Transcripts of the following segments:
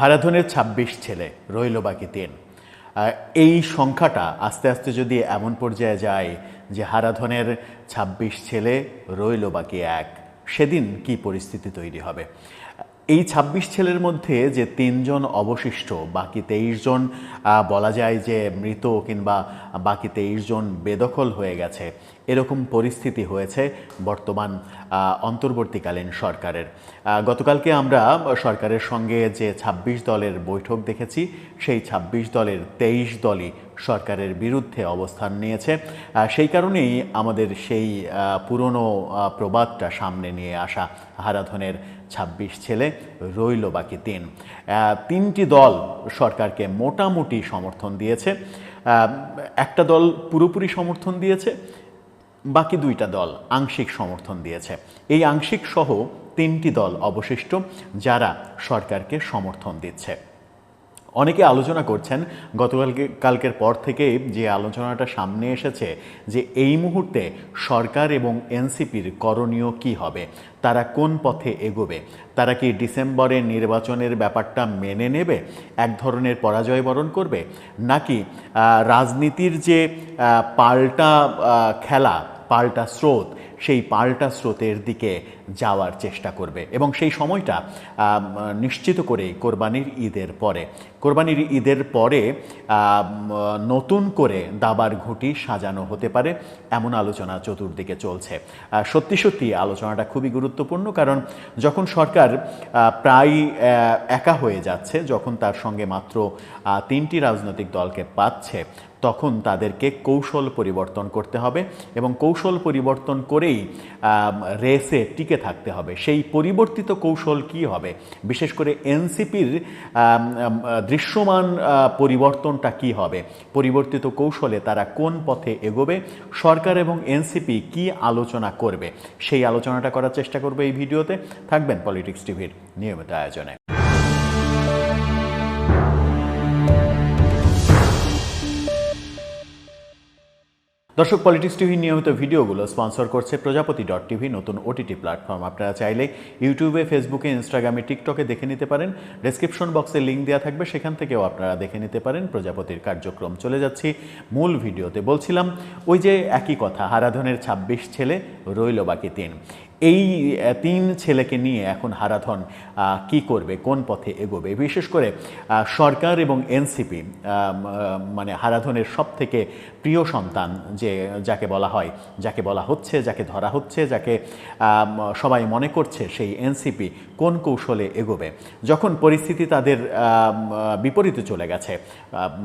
হারাধনের ২৬ ছেলে রইল বাকি তিন। এই সংখ্যাটা আস্তে আস্তে যদি এমন পর্যায়ে যায় যে হারাধনের ২৬ ছেলে রইল বাকি এক, সেদিন কি পরিস্থিতি তৈরি হবে? এই ২৬ ছেলের মধ্যে যে তিনজন অবশিষ্ট, বাকি তেইশ জন বলা যায় যে মৃত কিংবা বাকি তেইশ জন বেদখল হয়ে গেছে। এরকম পরিস্থিতি হয়েছে বর্তমান অন্তর্বর্তীকালীন সরকারের। গতকালকে আমরা সরকারের সঙ্গে যে ২৬ দলের বৈঠক দেখেছি, সেই ২৬ দলের তেইশ দলই সরকারের বিরুদ্ধে অবস্থান নিয়েছে। সেই কারণেই আমাদের সেই পুরনো প্রবাদটা সামনে নিয়ে আসা হারাধনের ২৬ ছেলে রইল বাকি তিন। তিনটি দল সরকারকে মোটামুটি সমর্থন দিয়েছে। একটা দল পুরোপুরি সমর্থন দিয়েছে, বাকি দুইটা দল আংশিক সমর্থন দিয়েছে। এই আংশিক সহ তিনটি দল অবশিষ্ট যারা সরকারকে সমর্থন দিচ্ছে। অনেকে আলোচনা করছেন, গতকালকে, কালকের পর থেকে যে আলোচনাটা সামনে এসেছে যে এই মুহূর্তে সরকার এবং এনসিপির করণীয় কি হবে, তারা কোন পথে এগোবে, তারা কি ডিসেম্বরে নির্বাচনের ব্যাপারটা মেনে নেবে, এক ধরনের পরাজয় বরণ করবে, নাকি রাজনীতির যে পাল্টা খেলা পাল্টা স্রোত, সেই পাল্টা স্রোতের দিকে যাওয়ার চেষ্টা করবে। এবং সেই সময়টা নিশ্চিত করেই কোরবানির ঈদের পরে। কোরবানির ঈদের পরে নতুন করে দাবার ঘুঁটি সাজানো হতে পারে, এমন আলোচনা চতুর্দিকে চলছে। সত্যি সত্যি আলোচনাটা খুবই গুরুত্বপূর্ণ, কারণ যখন সরকার প্রায় একা হয়ে যাচ্ছে, যখন তার সঙ্গে মাত্র তিনটি রাজনৈতিক দলকে পাচ্ছে তখন তাদেরকে কৌশল পরিবর্তন করতে হবে এবং কৌশল পরিবর্তন করেই রেসে টিকে থাকতে হবে। সেই পরিবর্তিত কৌশল কি হবে? বিশেষ করে এনসিপির দৃশ্যমান পরিবর্তনটা কি হবে? পরিবর্তিত কৌশলে তারা কোন পথে এগোবে? সরকার এবং এনসিপি কি আলোচনা করবে? সেই আলোচনাটা করার চেষ্টা করবে এই ভিডিওতে। থাকবেন পলিটিক্স টিভির নিয়মিত আয়োজনে। দর্শক পলিটিক্স টিভি নিয়মিত ভিডিওগুলো স্পন্সর করছে প্রজাপতি ডট টিভি নতুন ওটিটি প্ল্যাটফর্ম আপনারা চাইলে ইউটিউবে ফেসবুকে ইনস্টাগ্রামে টিকটকে দেখে নিতে পারেন। ডেসক্রিপশন বক্সে লিঙ্ক দেওয়া থাকবে, সেখান থেকেও আপনারা দেখে নিতে পারেন প্রজাপতির কার্যক্রম। চলে যাচ্ছি মূল ভিডিওতে। বলছিলাম, ওই যে একই কথা হারাধনের ২৬ ছেলে রইল বাকি তিন। এই তিন ছেলেকে নিয়ে এখন হারাধন কি করবে, কোন পথে এগোবে? বিশেষ করে সরকার এবং এনসিপি মানে হারাধনের সব থেকে প্রিয় সন্তান যে, যাকে বলা হয়, যাকে বলা হচ্ছে, যাকে ধরা হচ্ছে, যাকে সবাই মনে করছে সেই এনসিপি কোন কৌশলে এগোবে? যখন পরিস্থিতি তাদের বিপরীতে চলে গেছে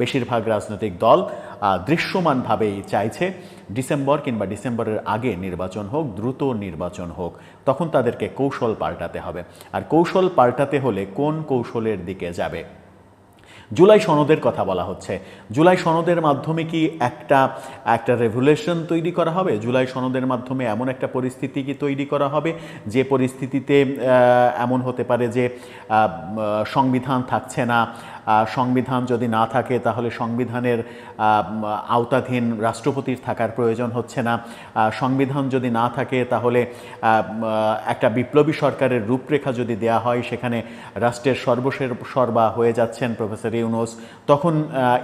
বেশিরভাগ রাজনৈতিক দল দৃশ্যমানভাবেই চাইছে, ডিসেম্বর কিংবা ডিসেম্বরের আগে নির্বাচন হোক, দ্রুত নির্বাচন হোক, তখন তাদেরকে কৌশল পাল্টাতে হবে। আর কৌশল পাল্টাতে হলে কোন কৌশলের দিকে যাবে? জুলাই সনদের কথা বলা হচ্ছে। জুলাই সনদের মাধ্যমে কি একটা একটা রেভুলেশন তৈরি করা হবে? জুলাই সনদের মাধ্যমে এমন একটা পরিস্থিতি কি তৈরি করা হবে? যে পরিস্থিতিতে এমন হতে পারে যে সংবিধান থাকছে না সংবিধান যদি না থাকে, তাহলে সংবিধানের আওতাধীন রাষ্ট্রপতির থাকার প্রয়োজন হচ্ছে না। সংবিধান যদি না থাকে, তাহলে একটা বিপ্লবী সরকারের রূপরেখা যদি দেয়া হয়, সেখানে রাষ্ট্রের সর্বশের, সর্বা হয়ে যাচ্ছেন প্রফেসর ইউনুস। তখন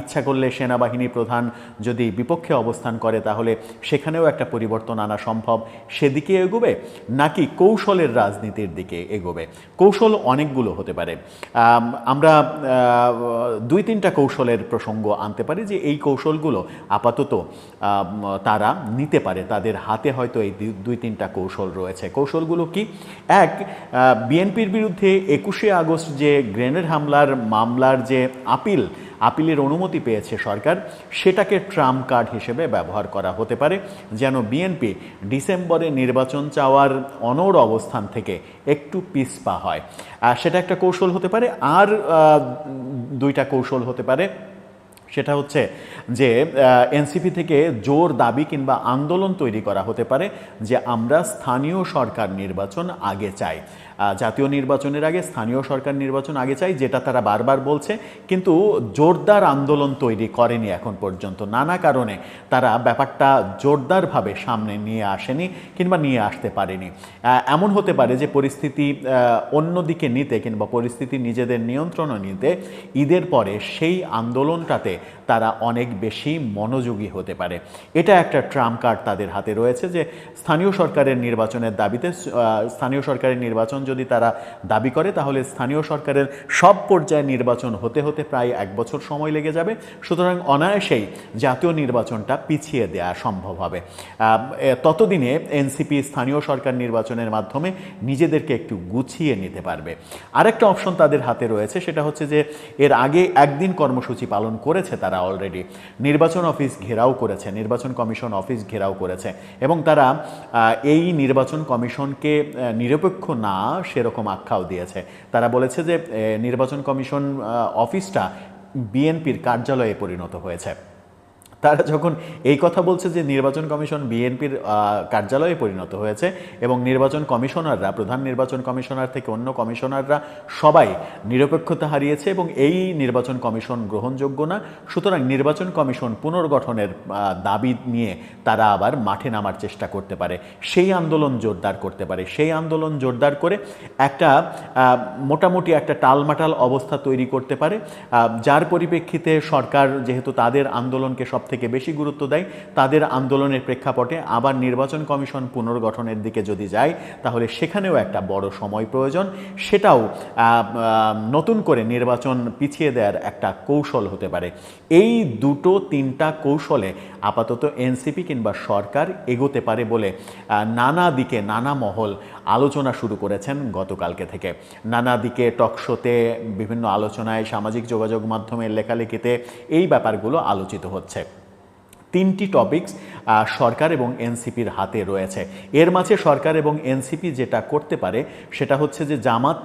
ইচ্ছা করলে সেনাবাহিনী প্রধান যদি বিপক্ষে অবস্থান করে, তাহলে সেখানেও একটা পরিবর্তন আনা সম্ভব। সেদিকে এগোবে নাকি কৌশলের রাজনীতির দিকে এগোবে? কৌশল অনেকগুলো হতে পারে। আমরা দুই তিনটা কৌশলের প্রসঙ্গ আনতে পারি যে এই কৌশলগুলো আপাতত তারা নিতে পারে। তাদের হাতে হয়তো এই দুই- তিনটা কৌশল রয়েছে। কৌশলগুলো কি? এক বিএনপির বিরুদ্ধে একুশে আগস্ট যে গ্রেনেড হামলার মামলার যে আপিল আপিলের অনুমতি পেয়েছে সরকার। সেটাকে ট্রাম্প কার্ড হিসেবে ব্যবহার করা হতে পারে, যেন বিএনপি ডিসেম্বরে নির্বাচন চাওয়ার অনর অবস্থান থেকে একটু পিসপা হয়। সেটা একটা কৌশল হতে পারে, আর দুইটা কৌশল হতে পারে। সেটা হচ্ছে যে এনসিপি থেকে জোর দাবি কিংবা আন্দোলন তৈরি করা হতে পারে যে আমরা স্থানীয় সরকার নির্বাচন আগে চাই। জাতীয় নির্বাচনের আগে, স্থানীয় সরকার নির্বাচন আগে চাই, যেটা তারা বারবার বলছে। কিন্তু জোরদার আন্দোলন তৈরি করেনি এখন পর্যন্ত। নানা কারণে তারা ব্যাপারটা জোরদারভাবে সামনে নিয়ে আসেনি কিংবা নিয়ে আসতে পারেনি। এমন হতে পারে যে পরিস্থিতি অন্যদিকে নিতে কিংবা পরিস্থিতি নিজেদের নিয়ন্ত্রণে নিতে ঈদের পরে সেই আন্দোলনটাতে তারা অনেক বেশি মনোযোগী হতে পারে। এটা একটা ট্রাম্প কার্ড তাদের হাতে রয়েছে যে স্থানীয় সরকারের নির্বাচনের দাবিতে স্থানীয় সরকারের নির্বাচন যদি তারা দাবি করে, তাহলে স্থানীয় সরকারের সব পর্যায়ে নির্বাচন হতে হতে প্রায় এক বছর সময় লেগে যাবে। সুতরাং অনায়াসেই জাতীয় নির্বাচনটা পিছিয়ে দেওয়া সম্ভব হবে। ততদিনে এনসিপি স্থানীয় সরকার নির্বাচনের মাধ্যমে নিজেদেরকে একটু গুছিয়ে নিতে পারবে। আরেকটা অপশন তাদের হাতে রয়েছে, সেটা হচ্ছে যে এর আগে একদিন কর্মসূচি পালন করেছে তারা অলরেডি নির্বাচন অফিস ঘেরাও করেছে, নির্বাচন কমিশন অফিস ঘেরাও করেছে। এবং তারা এই নির্বাচন কমিশনকে নিরপেক্ষ না সেরকম আখ্যাও দিয়েছে। তারা বলেছে যে নির্বাচন কমিশন অফিসটা বিএনপির কার্যালয়ে পরিণত হয়েছে। তারা যখন এই কথা বলছে যে নির্বাচন কমিশন বিএনপির কার্যালয়ে পরিণত হয়েছে এবং নির্বাচন কমিশনাররা, প্রধান নির্বাচন কমিশনার থেকে অন্য কমিশনাররা সবাই নিরপেক্ষতা হারিয়েছে এবং এই নির্বাচন কমিশন গ্রহণযোগ্য না। সুতরাং নির্বাচন কমিশন পুনর্গঠনের দাবি নিয়ে তারা আবার মাঠে নামার চেষ্টা করতে পারে। সেই আন্দোলন জোরদার করতে পারে। সেই আন্দোলন জোরদার করে একটা মোটামুটি একটা টালমাটাল অবস্থা তৈরি করতে পারে। যার পরিপ্রেক্ষিতে সরকার যেহেতু তাদের আন্দোলনকে সব থেকে বেশি গুরুত্ব দেয়, তাদের আন্দোলনের প্রেক্ষাপটে আবার নির্বাচন কমিশন পুনর্গঠনের দিকে যদি যায়, তাহলে সেখানেও একটা বড় সময় প্রয়োজন। সেটাও নতুন করে নির্বাচন পিছিয়ে দেওয়ার একটা কৌশল হতে পারে। এই দুটো তিনটা কৌশলে আপাতত এনসিপি কিংবা সরকার এগোতে পারে বলে নানা দিকে নানা মহল আলোচনা শুরু করেছেন গতকালকে থেকে। নানা দিকে টকশোতে বিভিন্ন আলোচনায়, সামাজিক যোগাযোগ মাধ্যমের লেখালেখিতে এই ব্যাপারগুলো আলোচিত হচ্ছে। তিনটি টপিকস সরকার এবং এনসিপির হাতে রয়েছে। এর মাঝে সরকার এবং এনসিপি যেটা করতে পারে, সেটা হচ্ছে যে জামাত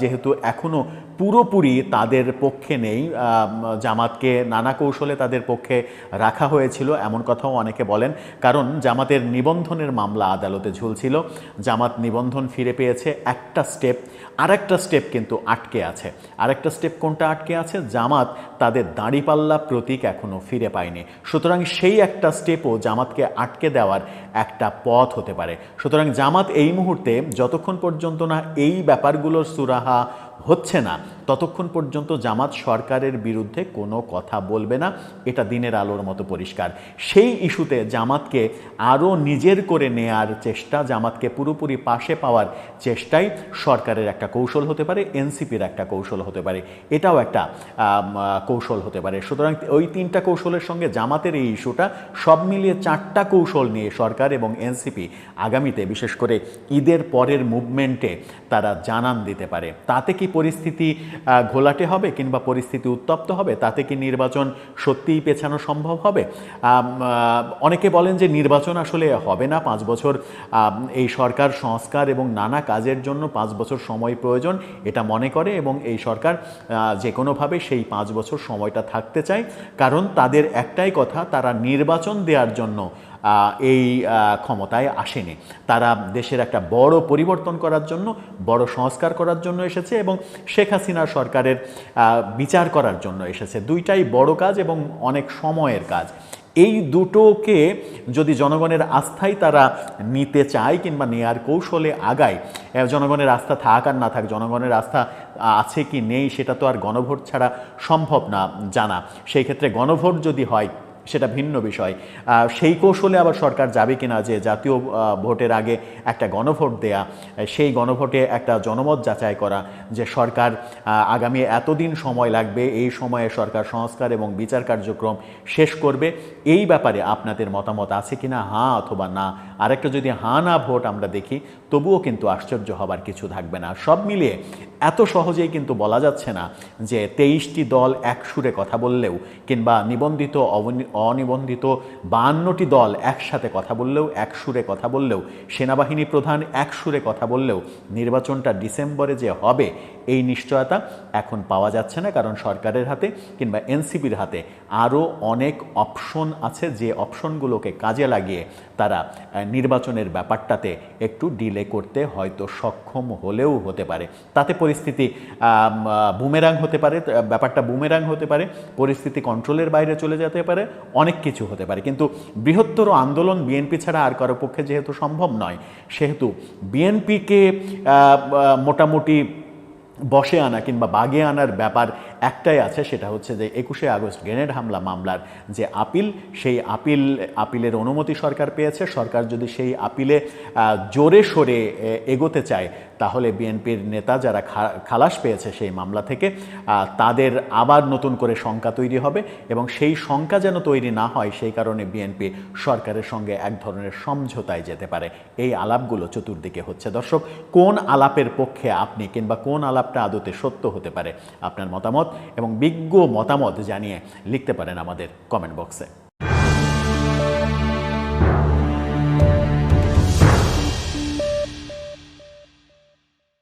যেহেতু এখনও পুরোপুরি তাদের পক্ষে নেই। জামাতকে নানা কৌশলে তাদের পক্ষে রাখা হয়েছিল এমন কথাও অনেকে বলেন। কারণ জামাতের নিবন্ধনের মামলা আদালতে ঝুলছিল। জামাত নিবন্ধন ফিরে পেয়েছে একটা স্টেপ। আরেকটা স্টেপ কিন্তু আটকে আছে। আরেকটা স্টেপ কোনটা আটকে আছে? জামাত তাদের দাঁড়িপাল্লা প্রতীক এখনও ফিরে পায়নি। সুতরাং সেই একটা স্টেপও জামাতকে আটকে দেওয়ার একটা পথ হতে পারে। সুতরাং জামাত এই মুহূর্তে যতক্ষণ পর্যন্ত না এই ব্যাপারগুলোর সুরাহা হচ্ছে না। ততক্ষণ পর্যন্ত জামাত সরকারের বিরুদ্ধে কোনো কথা বলবে না। এটা দিনের আলোর মতো পরিষ্কার। সেই ইস্যুতে জামাতকে আরও নিজের করে নেয়ার চেষ্টা, জামাতকে পুরোপুরি পাশে পাওয়ার চেষ্টাই সরকারের একটা কৌশল হতে পারে, এনসিপির একটা কৌশল হতে পারে। এটাও একটা কৌশল হতে পারে। সুতরাং ওই তিনটা কৌশলের সঙ্গে জামাতের এই ইস্যুটা সব মিলিয়ে চারটা কৌশল নিয়ে সরকার এবং এনসিপি আগামীতে বিশেষ করে ঈদের পরের মুভমেন্টে তারা জানান দিতে পারে। তাতে কি পরিস্থিতি ঘোলাটে হবে কিংবা পরিস্থিতি উত্তপ্ত হবে, তাতে কি নির্বাচন সত্যিই পেছানো সম্ভব হবে? অনেকে বলেন যে নির্বাচন আসলে হবে না, পাঁচ বছর এই সরকার সংস্কার এবং নানা কাজের জন্য পাঁচ বছর সময় প্রয়োজন, এটা মনে করে এবং এই সরকার যে কোনোভাবে সেই পাঁচ বছর সময়টা থাকতে চায়। কারণ তাদের একটাই কথা, তারা নির্বাচন দেওয়ার জন্য এই ক্ষমতায় আসেনি। তারা দেশের একটা বড় পরিবর্তন করার জন্য, বড় সংস্কার করার জন্য এসেছে এবং শেখ হাসিনা সরকারের বিচার করার জন্য এসেছে। দুইটাই বড় কাজ এবং অনেক সময়ের কাজ। এই দুটোকে যদি জনগণের আস্থাই তারা নিতে চায় কিংবা নেয়ার কৌশলে আগায় জনগণের আস্থা থাক আর না থাক, জনগণের আস্থা আছে কি নেই সেটা তো আর গণভোট ছাড়া সম্ভব না জানা। সেই ক্ষেত্রে গণভোট যদি হয় সেটা ভিন্ন বিষয়। সেই কৌশলে আবার সরকার যাবে কিনা যে জাতীয় ভোটের আগে একটা গণভোট দেয়া, সেই গণভোটে একটা জনমত যাচাই করা, যে সরকার আগামী এতদিন সময় লাগবে, এই সময়ে সরকার সংস্কার এবং বিচার কার্যক্রম শেষ করবে, এই ব্যাপারে আপনাদের মতামত আছে কিনা? হ্যাঁ অথবা না। আরেকটা যদি হ্যাঁ না ভোট আমরা দেখি, তবুও কিন্তু আশ্চর্য হবার কিছু থাকবে না। সব মিলিয়ে এত সহজেই কিন্তু বলা যাচ্ছে না যে তেইশটি দল এক সুরে কথা বললেও কিংবা নিবন্ধিত অনিবন্ধিত বাহান্নটি দল একসাথে কথা বললেও এক সুরে কথা বললেও, সেনাবাহিনী প্রধান এক সুরে কথা বললেও নির্বাচনটা ডিসেম্বরে যে হবে এই নিশ্চয়তা এখন পাওয়া যাচ্ছে না, কারণ সরকারের হাতে কিংবা এনসিপির হাতে আরও অনেক অপশন আছে, যে অপশনগুলোকে কাজে লাগিয়ে তারা নির্বাচনের ব্যাপারটাতে একটু ডিলে করতে হয়তো সক্ষম হলেও হতে পারে। তাতে পরিস্থিতি বুমেরাং হতে পারে ব্যাপারটা বুমেরাং হতে পারে, পরিস্থিতি কন্ট্রোলের বাইরে চলে যেতে পারে, অনেক কিছু হতে পারে। কিন্তু বৃহত্তর আন্দোলন বিএনপি ছাড়া আর কারও পক্ষে যেহেতু সম্ভব নয়, সেহেতু বিএনপিকে মোটামুটি বসে আনা কিংবা বাগে আনার ব্যাপার একটাই আছে, সেটা হচ্ছে যে একুশে আগস্ট গ্রেনেড হামলা মামলার যে আপিল, সেই আপিল, আপিলের অনুমতি সরকার পেয়েছে। সরকার যদি সেই আপিলে জোরে সোরে এগোতে চায়, তাহলে বিএনপির নেতা যারা খালাস পেয়েছে সেই মামলা থেকে তাদের আবার নতুন করে শঙ্কা তৈরি হবে এবং সেই শঙ্কা যেন তৈরি না হয়, সেই কারণে বিএনপি সরকারের সঙ্গে এক ধরনের সমঝোতায় যেতে পারে। এই আলাপগুলো চতুর্দিকে হচ্ছে। দর্শক, কোন আলাপের পক্ষে আপনি কিংবা কোন আলাপটা আদতে সত্য হতে পারে, আপনার মতামত এবং বিজ্ঞ মতামত জানিয়ে লিখতে পারেন আমাদের কমেন্ট বক্সে